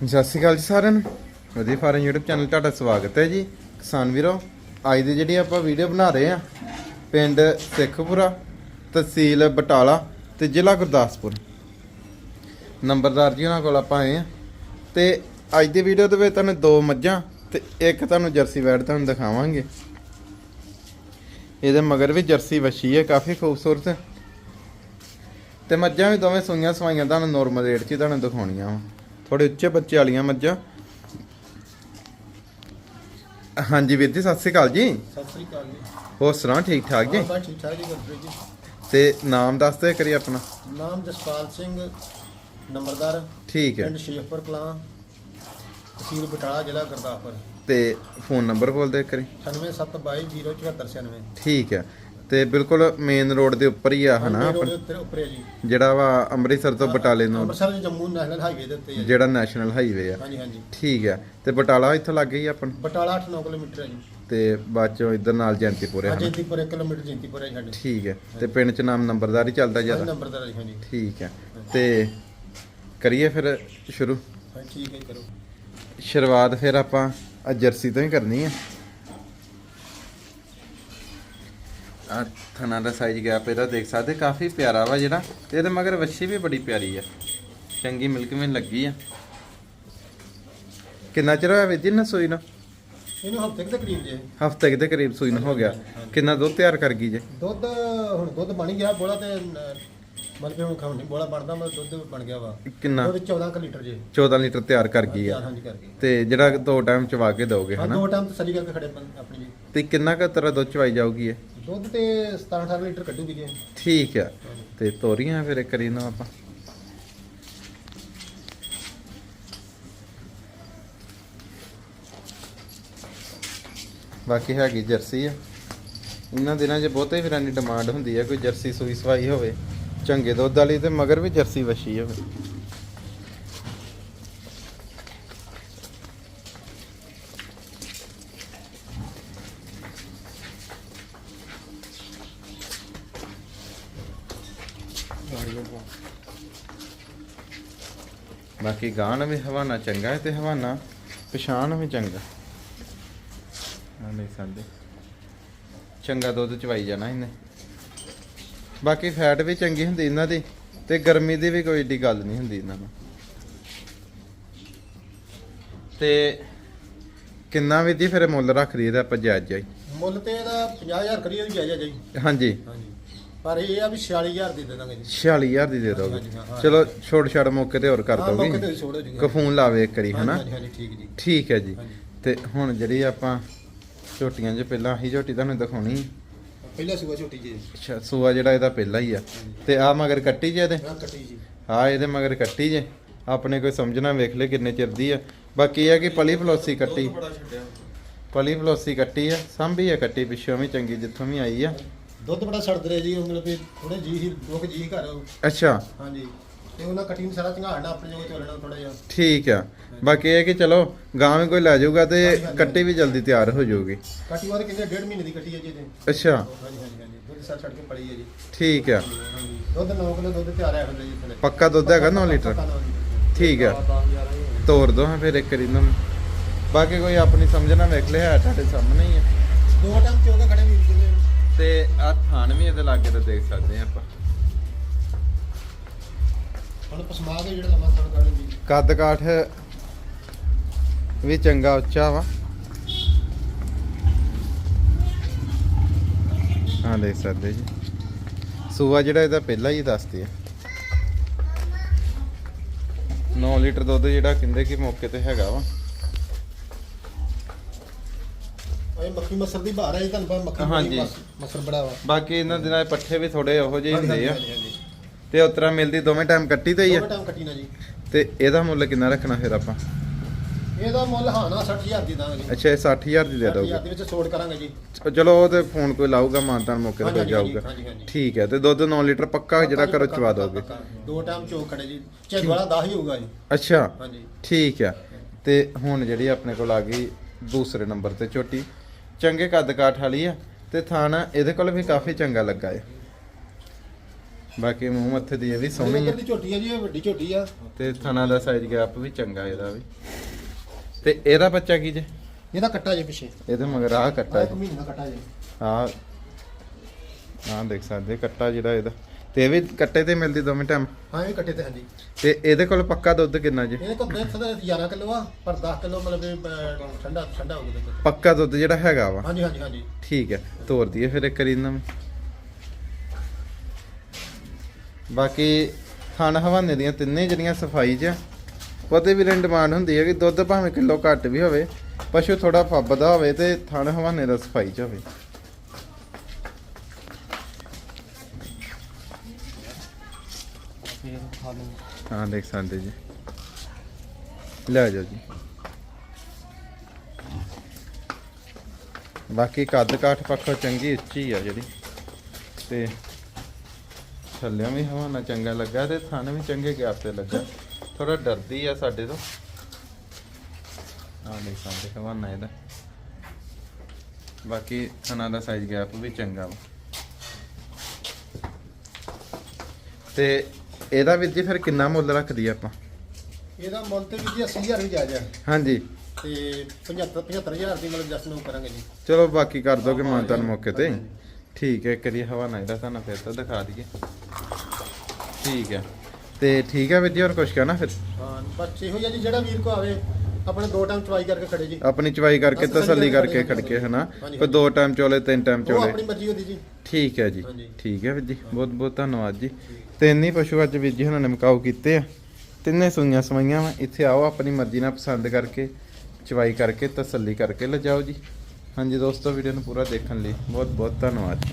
ਸਤਿ ਸ਼੍ਰੀ ਅਕਾਲ ਜੀ ਸਾਰਿਆਂ ਨੂੰ। ਵਧੀਆ ਫਾਰਮ YouTube ਚੈਨਲ ਤੁਹਾਡਾ ਸਵਾਗਤ ਹੈ ਜੀ। ਕਿਸਾਨ ਵੀਰੋ, ਅੱਜ ਦੀ ਜਿਹੜੀ ਆਪਾਂ ਵੀਡੀਓ ਬਣਾ ਰਹੇ ਆ ਪਿੰਡ ਸਿੱਖਪੁਰਾ, ਤਹਿਸੀਲ ਬਟਾਲਾ ਤੇ ਜ਼ਿਲ੍ਹਾ ਗੁਰਦਾਸਪੁਰ। ਨੰਬਰਦਾਰ ਜੀ ਉਹਨਾਂ ਕੋਲ ਆਪਾਂ ਆਏ ਆ ਤੇ ਅੱਜ ਦੀ ਵੀਡੀਓ ਦੇ ਵਿੱਚ ਤੁਹਾਨੂੰ ਦੋ ਮੱਝਾਂ ਤੇ ਇੱਕ ਤੁਹਾਨੂੰ ਜਰਸੀ ਵੈਡ ਤੁਹਾਨੂੰ ਦਿਖਾਵਾਂਗੇ। ਇਹਦੇ ਮਗਰ ਵੀ ਜਰਸੀ ਵਛੀ ਹੈ, ਕਾਫੀ ਖੂਬਸੂਰਤ। ਤੇ ਮੱਝਾਂ ਵੀ ਦੋਵੇਂ ਸੂਈਆਂ ਸਵਾਈਆਂ ਤੁਹਾਨੂੰ ਨੋਰਮਲ ਰੇਟ 'ਚ ਹੀ ਤੁਹਾਨੂੰ ਦਿਖਾਉਣੀਆਂ ਵਾ। ਥੋੜੇ ਉੱਚੇ ਬੱਚੇ ਵਾਲੀਆਂ ਮੱਝਾਂ। ਹਾਂਜੀ ਵੀਰ ਜੀ ਸਤਿ ਸ਼੍ਰੀ ਅਕਾਲ ਜੀ। ਸਤਿ ਸ੍ਰੀ ਅਕਾਲ ਜੀ। ਹੋਰ ਸੁਣਾ ਠੀਕ ਠਾਕ ਜੀ? ਬਸ ਠੀਕ ਠਾਕ ਜੀ ਗੁਰਪ੍ਰੀਤ ਜੀ। ਤੇ ਨਾਮ ਦੱਸ ਦਿਓ ਕਰੀ ਆਪਣਾ। ਨਾਮ ਜਸਪਾਲ ਸਿੰਘ ਨੰਬਰਦਾਰ। ਠੀਕ ਹੈ। ਪਿੰਡ ਸ਼ੇਖਪੁਰ ਕਲਾਂ ਤਹਿਸੀਲ ਬਟਾਲਾ ਜ਼ਿਲ੍ਹਾ ਗੁਰਦਾਸਪੁਰ। ਤੇ ਫੋਨ ਨੰਬਰ ਬੋਲ ਦਿਓ ਕਰੀ 9722074074 ਠੀਕ ਹੈ। ਤੇ ਬਿਲਕੁਲ ਮੇਨ ਰੋਡ ਦੇ ਉੱਪਰ ਹੀ ਆ ਹਨਾ? ਰੋਡ ਆਪਣਾ ਦੇ ਉੱਤੇ ਉੱਪਰ ਹੈ ਜੀ। ਜਿਹੜਾ ਵਾ ਅੰਮ੍ਰਿਤਸਰ ਤੋਂ ਬਟਾਲੇ ਨੂੰ ਅੰਮ੍ਰਿਤਸਰ ਦੇ ਜੰਮੂ ਨੈਸ਼ਨਲ ਹਾਈਵੇ ਦੇ ਉੱਤੇ ਹੈ। ਜਿਹੜਾ ਨੈਸ਼ਨਲ ਹਾਈਵੇ ਆ। ਹਾਂਜੀ ਹਾਂਜੀ। ਠੀਕ ਹੈ ਤੇ ਬਟਾਲਾ ਇੱਥੋਂ ਲੱਗ ਗਈ ਆਪਣ ਬਟਾਲਾ 8-9 ਕਿਲੋਮੀਟਰ ਹੈ ਜੀ। ਤੇ ਬਾਅਦ ਚੋਂ ਇੱਧਰ ਨਾਲ ਜੈਂਤੀਪੁਰ ਹੈ ਹਾਂ ਜੈਂਤੀਪੁਰ 1 ਕਿਲੋਮੀਟਰ ਜੈਂਤੀਪੁਰ ਹੈ ਸਾਡੇ। ਠੀਕ ਹੈ ਤੇ ਪਿੰਡ ਚ ਨਾਮ ਨੰਬਰਦਾਰ ਹੀ ਚੱਲਦਾ ਜ਼ਿਆਦਾ? ਨੰਬਰਦਾਰ ਹੈ ਹਾਂਜੀ। ਠੀਕ ਹੈ ਤੇ ਕਰੀਏ ਫਿਰ ਸ਼ੁਰੂ? ਹਾਂ ਠੀਕ ਹੈ ਕਰੋ। ਸ਼ੁਰੂਆਤ ਫਿਰ ਆਪਾਂ ਆ ਜਰਸੀ ਤੋਂ ਹੀ ਕਰਨੀ ਆ ਆ ਥਣਾ ਦਾ ਸਾਈਜ਼ ਗਿਆ ਇਹਦਾ ਦੇਖ ਸਕਦੇ ਕਾਫੀ ਪਿਆਰਾ ਵਾ ਜਿਹੜਾ ਤੇ ਇਹਦੇ ਮਗਰ ਵੱਛੀ ਵੀ ਬੜੀ ਪਿਆਰੀ ਆ। ਚੰਗੀ ਮਿਲਕ ਵਿੱਚ ਲੱਗੀ ਆ। ਕਿੰਨਾ ਚਿਰ ਹੋਇਆ ਵੀਰ ਜੀ ਨਾ ਸੂਈ ਨੂੰ? ਇਹਨੂੰ ਹਫ਼ਤੇ ਦੇ ਕਰੀਬ ਜੇ। ਹਫ਼ਤੇ ਦੇ ਕਰੀਬ ਸੂਈ ਨੂੰ ਹੋ ਗਿਆ। ਕਿੰਨਾ ਦੁੱਧ ਤਿਆਰ ਕਰ ਗਈ ਜੇ? ਦੁੱਧ ਹੁਣ ਦੁੱਧ ਬਣ ਗਿਆ ਬੋਲਾ ਤੇ ਮਤਲਬ ਕਿ ਹੁਣ ਖਾਣ ਨਹੀਂ ਬੋਲਾ ਬਣਦਾ ਮਤਲਬ ਦੁੱਧ ਬਣ ਗਿਆ ਵਾ। ਕਿੰਨਾ? ਦੁੱਧ 14 ਕੁ ਲੀਟਰ ਜੇ। 14 ਲੀਟਰ ਤਿਆਰ ਕਰ ਗਈ ਆ। ਹਾਂਜੀ ਤੇ ਜਿਹੜਾ ਦੋ ਟਾਈਮ ਚਵਾ ਕੇ ਦੋਗੇ ਹਨਾ? ਦੋ ਟਾਈਮ ਤਸੱਲੀ ਕਰਕੇ ਖੜੇ ਆਪਣੀ ਜੀ। ਤੇ ਕਿੰਨਾ ਕੁ ਤੇਰਾ ਦੁੱਧ ਚਵਾਈ ਜਾਊਗੀ ਇਹ? ਦੁੱਧ ਤੇ 17 18 ਲੀਟਰ ਕੱਢੂਗੀ ਜੀ। ਠੀਕ ਆ। ਤੇ ਤੋਰੀਆਂ ਫਿਰ ਇੱਕ ਵਾਰੀ ਨਾ ਆਪਾਂ। ਬਾਕੀ ਹੈਗੀ ਜਰਸੀ ਆ। ਇਹਨਾਂ ਦਿਨਾਂ 'ਚ ਬਹੁਤੇ ਫਿਰਾਂ ਦੀ ਡਿਮਾਂਡ ਹੁੰਦੀ ਆ, ਕੋਈ ਜਰਸੀ ਸੂਈ ਸਵਾਈ ਹੋਵੇ, ਚੰਗੇ ਦੁੱਧ ਵਾਲੀ ਤੇ ਮਗਰ ਵੀ ਜਰਸੀ ਵਛੀ ਹੋਵੇ। ਬਾਕੀ ਗਾਣ ਵੀ ਹਵਾਨਾ ਚੰਗਾ ਹੈ ਤੇ ਹਵਾਨਾ ਪਛਾਣ ਵੀ ਚੰਗਾ ਆ ਨਹੀਂ ਸਕਦੇ ਚੰਗਾ ਦੁੱਧ ਚਵਾਈ ਜਾਣਾ ਇਹਨੇ। ਬਾਕੀ ਫੈਟ ਵੀ ਚੰਗੀ ਹੁੰਦੀ ਇਹਨਾਂ ਦੀ ਤੇ ਗਰਮੀ ਦੀ ਵੀ ਕੋਈ ਏਡੀ ਗੱਲ ਨਹੀਂ ਹੁੰਦੀ ਇਹਨਾਂ ਨੂੰ। ਤੇ ਕਿੰਨਾ ਵੀ ਦੀ ਫਿਰ ਮੁੱਲ ਰੱਖ ਰਹੀ ਇਹਦਾ ਆਪਾਂ ਜਾਇਜ਼ ਜਾਈ ਮੁੱਲ ਤੇ ਇਹਦਾ 50000 ਕਰੀਏ ਵੀ ਜਾਇਜ਼ ਆ ਜੀ। ਹਾਂਜੀ। ਹਾਂਜੀ। ਪਰ ਇਹ ਆ ਵੀ 46000 ਦੇ ਦੇ ਦਾਂਗੇ ਜੀ। 46000 ਦੀ ਦੇ ਦੋਗੇ। ਹਾਂਜੀ, ਹਾਂ, ਹਾਂ। ਚਲੋ ਛੋੜ ਛੜ ਮੌਕੇ ਤੇ ਹੋਰ ਕਰ ਹਾਂ ਮੌਕੇ ਦੋਗੇ ਤੇ ਛੋੜ ਹੋ ਜੂਗਾ। ਕਫੂਨ ਲਾਵੇ ਇੱਕ ਵਾਰੀ ਹਨਾ? ਹਾਂਜੀ ਹਾਂਜੀ ਠੀਕ ਜੀ। ਠੀਕ ਹੈ ਜੀ। ਹਾਂਜੀ। ਤੇ ਹੁਣ ਜਿਹੜੀ ਆਪਾਂ ਝੋਟੀਆਂ 'ਚ ਪਹਿਲਾਂ ਆਹੀ ਝੋਟੀ ਤੁਹਾਨੂੰ ਦਿਖਾਉਣੀ। ਪਹਿਲਾ ਸੂਆ ਛੋਟੀ ਜੀ। ਅੱਛਾ ਸੂਆ ਜਿਹੜਾ ਇਹਦਾ ਪਹਿਲਾ ਹੀ ਆ। ਤੇ ਆ ਮਗਰ ਕੱਟੀ ਜੇ ਇਹਦੇ? ਹਾਂ ਕੱਟੀ ਜੀ। ਹਾਂ ਇਹਦੇ ਮਗਰ ਕੱਟੀ ਜੇ। ਆਪਣੇ ਕੋਈ ਸਮਝਣਾ ਵੇਖ ਲੈ ਕਿੰਨੇ ਚਿਰ ਦੀ ਆ। ਬਾਕੀ ਇਹ ਆ ਕਿ ਪਲੀ ਫਲੋਸੀ ਕੱਟੀ। ਬੜਾ ਛੱਡਿਆ। ਪਲੀ ਫਲੋਸੀ ਕੱਟੀ ਆ ਸੰਭੀ ਆ ਕੱਟੀ ਪਿੱਛੋਂ ਵੀ ਚੰਗੀ ਜਿੱਥੋਂ ਵੀ ਆਈ ਆ। ਦੁੱਧ ਬੜਾ ਛੱਡ ਰਿਹਾ ਜੀ ਮਤਲਬ ਵੀ ਥੋੜੇ ਜੀ ਹੀ ਲੋਕ ਜੀ ਘਰ। ਅੱਛਾ। ਹਾਂਜੀ। ਤੇ ਉਹਨਾਂ ਕਟੀ ਨੂੰ ਸਾਰਾ ਝੰਗਾੜਨਾ ਆਪਣੇ ਜੋਗੇ ਚੱਲਣਾ ਥੋੜਾ ਜਿਹਾ। ਠੀਕ ਆ। ਬਾਕੀ ਇਹ ਕਿ ਚਲੋ ਗਾਂ ਵੀ ਕੋਈ ਲੈ ਜਾਊਗਾ ਤੇ ਕੱਟੀ ਵੀ ਜਲਦੀ ਤਿਆਰ ਹੋ ਜਾਊਗੀ। ਕਟੀ ਵਾਲੇ ਕਹਿੰਦੇ ਡੇਢ ਮਹੀਨੇ ਦੀ ਕਟੀ ਹੈ ਜੀ ਇਹਦੇ। ਅੱਛਾ। ਹਾਂਜੀ ਹਾਂਜੀ ਹਾਂਜੀ। ਦੁੱਧ ਸਾਰ ਛੱਡ ਕੇ ਪੜੀ ਹੈ ਜੀ। ਠੀਕ ਆ। ਹਾਂਜੀ। ਦੁੱਧ 9 ਕਿਲੋ ਦੁੱਧ ਤਿਆਰ ਹੈ ਹੁੰਦਾ ਜੀ ਥਲੇ ਪੱਕਾ ਦੁੱਧ ਹੈਗਾ 9 ਲੀਟਰ? ਠੀਕ ਆ। ਤੋਰ ਦੋ ਹਾਂ ਫਿਰ ਇੱਕ ਵਾਰੀ ਇਹਨਾਂ ਨੂੰ। ਬਾਕੀ ਕੋਈ ਆਪਣੀ ਸਮਝਣਾ ਵੇਖ ਲਿਆ ਤੁਹਾਡੇ ਸਾਹਮਣੇ ਹੀ ਆ। ਦੋ ਟਾਈਮ ਚੋਗਾ ਖੜੇ ਵੀਰ ਜੀ ਦੇ। ਤੇ ਆ ਥਾਨ ਵੀ ਇਹਦੇ ਲਾਗੇ ਤੇ ਦੇਖ ਸਕਦੇ ਆ ਆਪਾਂ। ਹੁਣ ਪਸਮਾ ਕੇ ਜਿਹੜਾ ਲੰਮਾ ਥਣ ਕਾੜੇ ਜੀ ਕੱਦ ਕਾਠ ਵੀ ਚੰਗਾ ਉੱਚਾ ਵਾ। ਹਾਂ ਦੇਖ ਸਕਦੇ ਜੀ। ਸੂਆ ਜਿਹੜਾ ਇਹਦਾ ਪਹਿਲਾਂ ਹੀ ਦੱਸਦੇ ਆ। 9 ਲੀਟਰ ਦੁੱਧ ਜਿਹੜਾ ਕਹਿੰਦੇ ਕਿ ਮੌਕੇ ਤੇ ਹੈਗਾ ਵਾ। ਇਹ ਮੱਖੀ ਮਸਰ ਦੀ ਬਾਹਰ ਹੈ ਜੀ ਤੁਹਾਨੂੰ ਪਤਾ ਮੱਖੀ ਹਾਂਜੀ। ਬੜੀ ਮਸ- ਮਸਰ ਬੜਾ ਵਾ। ਬਾਕੀ ਇਹਨਾਂ ਦਿਨਾਂ 'ਚ ਪੱਠੇ ਵੀ ਥੋੜੇ ਉਹੋ ਜਿਹੇ ਹੁੰਦੇ ਆ। ਤੇ ਉਤਰਾ ਮਿਲਦੀ ਦੋਵੇਂ ਟਾਈਮ ਕੱਟੀ ਤੇ ਹੀ ਆ। ਦੋਵੇਂ ਟਾਈਮ ਕੱਟੀ ਨਾ ਜੀ। ਤੇ ਇਹਦਾ ਮੁੱਲ ਕਿੰਨਾ ਰੱਖਣਾ ਫਿਰ ਆਪਾਂ? ਇਹਦਾ ਮੁੱਲ ਹਾਂ ਨਾ 60000 ਦੀ ਦਾਂਗੇ। ਜੀ ਅੱਛਾ ਇਹ 60000 ਦੀ ਦੇ 60000 ਦੋਗੇ ਦੇ ਵਿੱਚ ਛੋੜ ਕਰਾਂਗੇ ਜੀ। ਚਲੋ ਉਹ ਤੇ ਫੋਨ ਕੋਈ ਲਾਊਗਾ ਮਾਨਤਾਨ ਮੌਕੇ ਤੇ ਹਾਂਜੀ, ਹੋ ਹਾਂਜੀ, ਜਾਊਗਾ। ਹਾਂਜੀ, ਹਾਂਜੀ। ਠੀਕ ਹੈ ਤੇ ਦੁੱਧ 9 ਲੀਟਰ ਪੱਕਾ ਜਿਹੜਾ ਘਰੋਂ ਪੱਕਾ, ਚਵਾ ਦੋਗੇ। ਪੱਕਾ। ਦੋ ਟਾਈਮ ਚੋਕ ਖੜੇ ਜੀ। ਝੱਗ ਵਾਲਾ 10 ਹੀ ਹੋਊਗਾ ਜੀ। ਅੱਛਾ। ਹਾਂਜੀ। ਠੀਕ ਆ। ਤੇ ਹੁਣ ਜਿਹੜੀ ਆਪਣੇ ਕੋਲ ਆ ਗਈ ਦੂਸਰੇ ਨੰਬਰ ਤੇ ਝੋਟੀ ਚੰਗੇ ਕੱਦ ਕਾਠ ਵਾਲੀ ਆ ਤੇ ਥਾਣਾ ਇਹਦੇ ਕੋਲ ਵੀ ਕਾਫੀ ਚੰਗਾ ਲੱਗਾ ਹੈ ਬਾਕੀ ਮੂੰਹ ਮੱਥੇ ਦੀ ਇਹ ਵੀ ਸੋਹਣੀ ਆ। ਦੀ ਝੋਟੀ ਆ ਜੀ ਇਹ ਵੱਡੀ ਝੋਟੀ ਆ। ਤੇ ਥਣਾ ਦਾ ਸਾਈਜ਼ ਗੈਪ ਵੀ ਚੰਗਾ ਇਹਦਾ ਵੀ। ਤੇ ਇਹਦਾ ਬੱਚਾ ਕੀ ਜੇ? ਇਹਦਾ ਕੱਟਾ ਜੇ ਪਿੱਛੇ। ਇਹਦੇ ਮਗਰ ਆਹ ਕੱਟਾ ਇੱਕ ਮਹੀਨੇ ਜੇ। ਆਹ ਆਹ ਦੇਖ ਸਕਦੇ ਕੱਟਾ ਜਿਹੜਾ ਇਹਦਾ। ਤੇ ਇਹ ਵੀ ਕੱਟੇ ਤੇ ਮਿਲਦੀ ਦੋਵੇਂ ਟਾਈਮ? ਹਾਂ ਇਹ ਕੱਟੇ ਤੇ ਹਾਂਜੀ। ਤੇ ਇਹਦੇ ਕੋਲ ਪੱਕਾ ਦੁੱਧ ਕਿੰਨਾ ਜੀ? ਇਹਦੇ ਕੋਲ ਦੁੱਧ ਦਾ 11 ਕਿਲੋ ਆ ਪਰ 10 ਕਿਲੋ ਮਤਲਬ ਅਹ, ਠੰਡਾ ਠੰਡਾ ਹੋ ਗਿਆ ਦੁੱਧ। ਪੱਕਾ ਦੁੱਧ ਜਿਹੜਾ ਹੈਗਾ ਵਾ? ਹਾਂਜੀ ਹਾਂਜੀ ਹਾਂਜੀ। ਠੀਕ ਹੈ ਤੋਰ ਦਈਏ ਫਿਰ ਇੱਕ ਵਾਰੀ ਇਹਨਾਂ ਨੂੰ। ਬਾਕੀ ਥਣ ਹਵਾਨੇ ਦੀਆਂ ਤਿੰਨੇ ਜਿਹੜੀਆਂ ਸਫ਼ਾਈ 'ਚ ਆ। ਉਹਦੇ ਵੀ ਡਿਮਾਂਡ ਹੁੰਦੀ ਹੈ ਕਿ ਦੁੱਧ ਭਾਵੇਂ ਕਿਲੋ ਘੱਟ ਵੀ ਹੋਵੇ ਪਸ਼ੂ ਥੋੜਾ ਫੱਬਦਾ ਹੋਵੇ ਤੇ ਥਣ ਹਵਾਨੇ ਦਾ ਸਫ਼ਾਈ 'ਚ ਹੋਵੇ। ਹਾਂ, ਦੇਖ ਸਕਦੇ ਜੀ। ਲੈ ਜਾਓ ਜੀ। ਬਾਕੀ ਕੱਦ ਕਾਠ ਪੱਖੋਂ ਚੰਗੀ ਉੱਚੀ ਆ ਜਿਹੜੀ। ਤੇ ਥੱਲਿਆਂ ਵੀ ਹਵਾਨਾ ਚੰਗਾ ਲੱਗਾ ਤੇ ਥਣ ਵੀ ਚੰਗੇ ਗੈਪ ਤੇ ਲੱਗਾ। ਥੋੜਾ ਡਰਦੀ ਆ ਸਾਡੇ ਤੋਂ। ਆ ਦੇਖ ਸਕਦੇ ਹਵਾਨਾ ਇਹਦਾ। ਬਾਕੀ ਥਣਾ ਦਾ ਸਾਈਜ਼ ਗੈਪ ਵੀ ਚੰਗਾ ਵਾ। ਤੇ ਇਹਦਾ ਵੀਰ ਜੀ ਫਿਰ ਕਿੰਨਾ ਮੁੱਲ ਰੱਖਦੀ ਆਪਾਂ? ਇਹਦਾ ਮੁੱਲ ਤੇ ਵੀ ਜੀ 80000 ਵੀ ਜਾਇਜ਼ ਆ। ਹਾਂਜੀ। ਤੇ 75 75000 ਦੀ ਮਤਲਬ ਜਸ ਨੂੰ ਕਰਾਂਗੇ ਜੀ। ਚਲੋ ਬਾਕੀ ਕਰ ਦੋਗੇ ਮਾਨਤਾਨ ਮੌਕੇ ਤੇ ਠੀਕ ਹੈ ਕਰੀ ਹਵਾਨਾ ਇਹਦਾ ਤੁਹਾਨੂੰ ਫਿਰ ਤਾਂ ਦਿਖਾ ਦਈਏ। ਠੀਕ ਹੈ। ਤੇ ਠੀਕ ਹੈ ਵੀਰ ਜੀ ਹੋਰ ਕੁਝ ਕਹਿਣਾ ਫਿਰ? ਹਾਂ ਬਸ ਇਹੋ ਜਿਹਾ ਜੀ ਜਿਹੜਾ ਵੀਰ ਕੋ ਆਵੇ ਆਪਣੇ ਦੋ ਟਾਈਮ ਚਵਾਈ ਕਰਕੇ ਖੜੇ ਜੀ। ਆਪਣੀ ਚਵਾਈ ਕਰਕੇ ਤਸੱਲੀ ਕਰਕੇ ਖੜਕੇ ਹਨਾ? ਕੋਈ ਦੋ ਟਾਈਮ ਚੋਲੇ ਤਿੰਨ ਟਾਈਮ ਉਹ ਚੋਲੇ। ਆਪਣੀ ਮਰਜ਼ੀ ਹੁੰਦੀ ਜੀ। ਠੀਕ ਹੈ ਜੀ। ਠੀਕ ਹੈ ਵੀਰ ਜੀ ਬਹੁਤ ਬਹੁਤ ਧੰਨਵਾਦ ਜੀ। ਤਿੰਨ ਹੀ ਪਸ਼ੂ ਅੱਜ ਵੀਰ ਜੀ ਹੁਣਾਂ ਨੇ ਮਕਾਉ ਕੀਤੇ ਆ। ਤਿੰਨੇ ਸੂਈਆਂ ਸਵਾਈਆਂ ਵਾ। ਇੱਥੇ ਆਓ, ਆਪਣੀ ਮਰਜ਼ੀ ਨਾਲ ਪਸੰਦ ਕਰਕੇ, ਚਵਾਈ ਕਰਕੇ, ਤਸੱਲੀ ਕਰਕੇ ਲਿਜਾਓ ਜੀ। ਹਾਂਜੀ ਦੋਸਤੋ, ਵੀਡੀਓ ਨੂੰ ਪੂਰਾ ਦੇਖਣ ਲਈ ਬਹੁਤ ਬਹੁਤ ਧੰਨਵਾਦ